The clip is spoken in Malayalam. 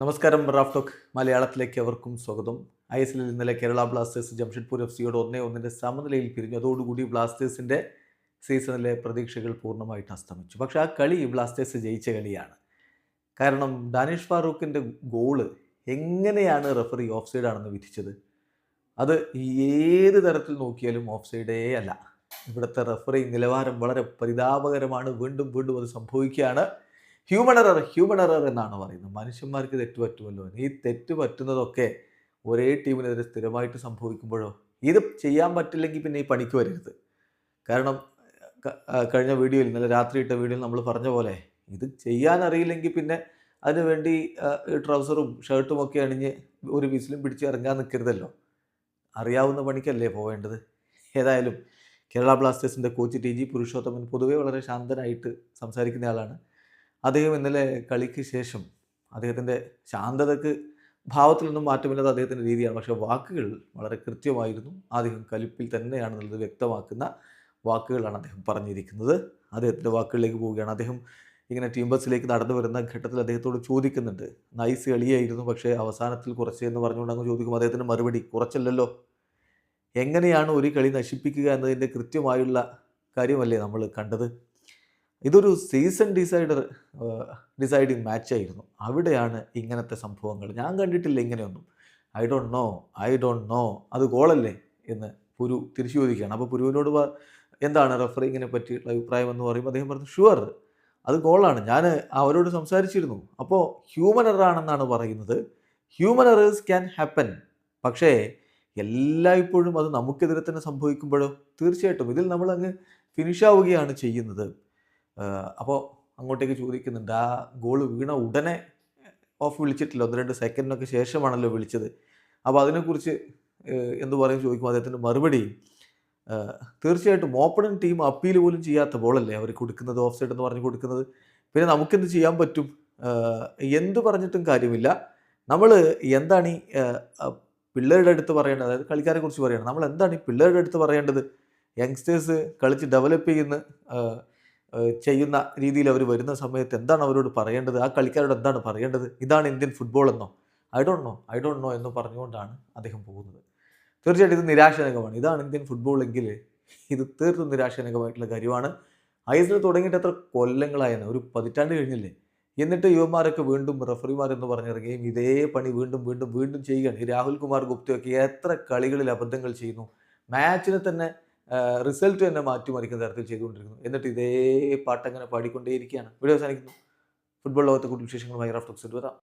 നമസ്കാരം റാഫ് ടോക്ക് മലയാളത്തിലേക്ക് അവർക്കും സ്വാഗതം. ഐ എസ് എല്ലിൽ ഇന്നലെ കേരള ബ്ലാസ്റ്റേഴ്സ് ജംഷഡ്പൂർ എഫ് സിയോട് ഒന്നേ ഒന്നിന്റെ സമനിലയിൽ പിരിഞ്ഞു. അതോടുകൂടി ബ്ലാസ്റ്റേഴ്സിന്റെ സീസണിലെ പ്രതീക്ഷകൾ പൂർണമായിട്ട് അസ്തമിച്ചു. പക്ഷേ ആ കളി ബ്ലാസ്റ്റേഴ്സ് ജയിച്ച കളിയാണ്. കാരണം ഡാനിഷ് ഫാറൂഖിന്റെ ഗോൾ എങ്ങനെയാണ് റെഫറി ഓഫ് സൈഡ് ആണെന്ന് വിധിച്ചത്? അത് ഏത് തരത്തിൽ നോക്കിയാലും ഓഫ് സൈഡേ അല്ല. ഇവിടുത്തെ റെഫറി നിലവാരം വളരെ പരിതാപകരമാണ്. വീണ്ടും വീണ്ടും അത് സംഭവിക്കുകയാണ്. ഹ്യൂമൺ എറർ ഹ്യൂമൺ എറർ എന്നാണ് പറയുന്നത്. മനുഷ്യന്മാർക്ക് തെറ്റ് പറ്റുമല്ലോ ഈ തെറ്റ് പറ്റുന്നതൊക്കെ ഒരേ ടീമിനെതിരെ സ്ഥിരമായിട്ട് സംഭവിക്കുമ്പോഴോ? ഇത് ചെയ്യാൻ പറ്റില്ലെങ്കിൽ പിന്നെ ഈ പണിക്ക് വരരുത്. കാരണം കഴിഞ്ഞ വീഡിയോയിൽ ഇന്നലെ രാത്രി ഇട്ട വീഡിയോയിൽ നമ്മൾ പറഞ്ഞ പോലെ ഇത് ചെയ്യാൻ അറിയില്ലെങ്കിൽ പിന്നെ അതിനുവേണ്ടി ട്രൗസറും ഷർട്ടും ഒക്കെ അണിഞ്ഞ് ഒരു വീസിലും പിടിച്ച് ഇറങ്ങാൻ നിൽക്കരുതല്ലോ അറിയാവുന്ന പണിക്കല്ലേ പോവേണ്ടത്? ഏതായാലും കേരള ബ്ലാസ്റ്റേഴ്സിന്റെ കോച്ച് ടി ജി പുരുഷോത്തമൻ പൊതുവെ വളരെ ശാന്തനായിട്ട് സംസാരിക്കുന്ന ആളാണ്. അദ്ദേഹം ഇന്നലെ കളിക്ക് ശേഷം അദ്ദേഹത്തിന്റെ ശാന്തതക്ക് ഭാവത്തിലൊന്നും മാറ്റമില്ലാത്ത അദ്ദേഹത്തിന്റെ രീതിയാണ്. പക്ഷേ വാക്കുകൾ വളരെ കൃത്യമായിരുന്നു. അദ്ദേഹം കലിപ്പിൽ തന്നെയാണെന്നുള്ളത് വ്യക്തമാക്കുന്ന വാക്കുകളാണ് അദ്ദേഹം പറഞ്ഞിരിക്കുന്നത്. അദ്ദേഹത്തിന്റെ വാക്കുകളിലേക്ക് പോവുകയാണ്. അദ്ദേഹം ഇങ്ങനെ ടീം ബസ്സിലേക്ക് നടന്നു വരുന്ന ഘട്ടത്തിൽ അദ്ദേഹത്തോട് ചോദിക്കുന്നുണ്ട്. നൈസ് കളിയായിരുന്നു പക്ഷേ അവസാനത്തിൽ കുറച്ച് എന്ന് പറഞ്ഞുകൊണ്ട് അങ്ങ് ചോദിക്കും അദ്ദേഹത്തിന്റെ മറുപടി കുറച്ചല്ലല്ലോ. എങ്ങനെയാണ് ഒരു കളി നശിപ്പിക്കുക എന്നതിന്റെ കൃത്യമായുള്ള കാര്യമല്ലേ നമ്മൾ കണ്ടത്? ഇതൊരു സീസൺ ഡിസൈഡർ ഡിസൈഡിങ് മാച്ചായിരുന്നു അവിടെയാണ് ഇങ്ങനത്തെ സംഭവങ്ങൾ. ഞാൻ കണ്ടിട്ടില്ല ഇങ്ങനെയൊന്നും. I don't know I don't know അത് ഗോളല്ലേ എന്ന് പുരു തിരിച്ചു ചോദിക്കുകയാണ്. അപ്പോൾ പുരുവിനോട് എന്താണ് റെഫറിങ്ങിനെ പറ്റിയിട്ടുള്ള അഭിപ്രായം എന്ന് പറയുമ്പോൾ അദ്ദേഹം പറഞ്ഞു ഷുവർ അത് ഗോളാണ്. ഞാൻ അവരോട് സംസാരിച്ചിരുന്നു. അപ്പോൾ ഹ്യൂമൻ എറാണെന്നാണ് പറയുന്നത്. ഹ്യൂമൻ എറേഴ്സ് ക്യാൻ ഹാപ്പൻ പക്ഷേ എല്ലായ്പ്പോഴും അത് നമുക്കെതിരെ തന്നെ സംഭവിക്കുമ്പോഴോ? തീർച്ചയായിട്ടും. ഇതിൽ നമ്മൾ അങ്ങ് ഫിനിഷ് ആവുകയാണ് ചെയ്യുന്നത്. അപ്പോൾ അങ്ങോട്ടേക്ക് ചോദിക്കുന്നുണ്ട് ആ ഗോൾ വീണ ഉടനെ ഓഫ് വിളിച്ചിട്ടില്ല ഒന്ന് രണ്ട് സെക്കൻഡിനൊക്കെ ശേഷമാണല്ലോ വിളിച്ചത്. അപ്പോൾ അതിനെക്കുറിച്ച് എന്ന് പറയും ചോദിക്കുമ്പോൾ അദ്ദേഹത്തിന്റെ മറുപടി തീർച്ചയായിട്ടും ഓപ്പണൻ ടീം അപ്പീൽ പോലും ചെയ്യാത്ത ബോളല്ലേ അവർ കൊടുക്കുന്നത് ഓഫ് സൈഡ് എന്ന് പറഞ്ഞ് കൊടുക്കുന്നത്. പിന്നെ നമുക്കെന്ത് ചെയ്യാൻ പറ്റും? എന്ത് പറഞ്ഞിട്ടും കാര്യമില്ല. നമ്മൾ എന്താണ് ഈ പിള്ളേരുടെ അടുത്ത് പറയേണ്ടത്? അതായത് കളിക്കാരെ കുറിച്ച് പറയണം. നമ്മൾ എന്താണ് ഈ പിള്ളേരുടെ അടുത്ത് പറയേണ്ടത്? യങ്സ്റ്റേഴ്സ് കളിച്ച് ഡെവലപ്പ് ചെയ്യുന്ന ചെയ്യുന്ന രീതിയിൽ അവർ വരുന്ന സമയത്ത് എന്താണ് അവരോട് പറയേണ്ടത്? ആ കളിക്കാരോട് എന്താണ് പറയേണ്ടത്? ഇതാണ് ഇന്ത്യൻ ഫുട്ബോൾ എന്നോ? I don't know I don't know എന്ന് പറഞ്ഞുകൊണ്ടാണ് അദ്ദേഹം പോകുന്നത്. തീർച്ചയായിട്ടും ഇത് നിരാശജനകമാണ്. ഇതാണ് ഇന്ത്യൻ ഫുട്ബോൾ എങ്കിൽ ഇത് തീർത്തും നിരാശജനകമായിട്ടുള്ള കാര്യമാണ്. ഐ എസ് എൽ തുടങ്ങിയിട്ട് എത്ര കൊല്ലങ്ങളായെന്ന്? ഒരു പതിറ്റാണ്ട് കഴിഞ്ഞില്ലേ? എന്നിട്ട് യുവമാരൊക്കെ വീണ്ടും റഫറിമാരെന്ന് പറഞ്ഞിറങ്ങുകയും ഇതേ പണി വീണ്ടും വീണ്ടും വീണ്ടും ചെയ്യുകയാണ്. ഈ രാഹുൽ കുമാർ ഗുപ്തയൊക്കെ എത്ര കളികളിൽ അബദ്ധങ്ങൾ ചെയ്യുന്നു? മാച്ചിനെ തന്നെ റിസൾട്ട് തന്നെ മാറ്റിമറിക്കുന്ന തരത്തിൽ ചെയ്തുകൊണ്ടിരിക്കുന്നു. എന്നിട്ട് ഇതേ പാട്ടങ്ങനെ പാടിക്കൊണ്ടേയിരിക്കുകയാണ്. വീഡിയോ അവസാനിക്കുന്നു. ഫുട്ബോൾ ലോകത്തെ കൂടുതൽ വിശേഷങ്ങളുമായി റഫ് ടോക്സ് വരാം